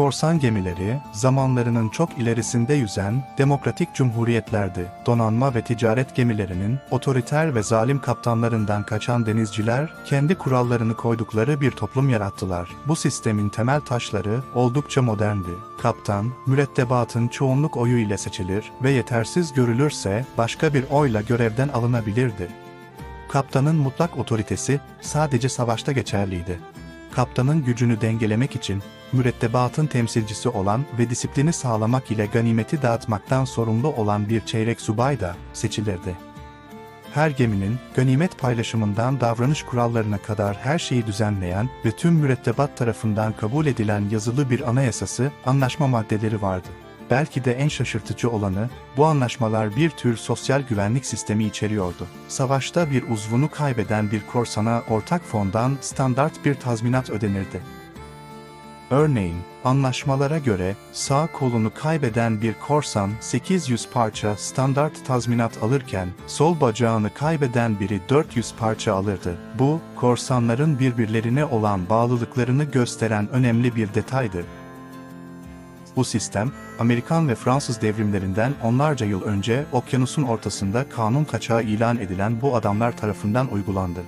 Korsan gemileri, zamanlarının çok ilerisinde yüzen demokratik cumhuriyetlerdi. Donanma ve ticaret gemilerinin otoriter ve zalim kaptanlarından kaçan denizciler kendi kurallarını koydukları bir toplum yarattılar. Bu sistemin temel taşları oldukça moderndi. Kaptan, mürettebatın çoğunluk oyu ile seçilir ve yetersiz görülürse başka bir oyla görevden alınabilirdi. Kaptanın mutlak otoritesi sadece savaşta geçerliydi. Kaptanın gücünü dengelemek için mürettebatın temsilcisi olan ve disiplini sağlamak ile ganimeti dağıtmaktan sorumlu olan bir çeyrek subay da seçilirdi. Her geminin ganimet paylaşımından davranış kurallarına kadar her şeyi düzenleyen ve tüm mürettebat tarafından kabul edilen yazılı bir anayasası, anlaşma maddeleri vardı. Belki de en şaşırtıcı olanı, bu anlaşmalar bir tür sosyal güvenlik sistemi içeriyordu. Savaşta bir uzvunu kaybeden bir korsana ortak fondan standart bir tazminat ödenirdi. Örneğin, anlaşmalara göre sağ kolunu kaybeden bir korsan 800 parça standart tazminat alırken sol bacağını kaybeden biri 400 parça alırdı. Bu, korsanların birbirlerine olan bağlılıklarını gösteren önemli bir detaydı. Bu sistem, Amerikan ve Fransız devrimlerinden onlarca yıl önce okyanusun ortasında kanun kaçağı ilan edilen bu adamlar tarafından uygulandı.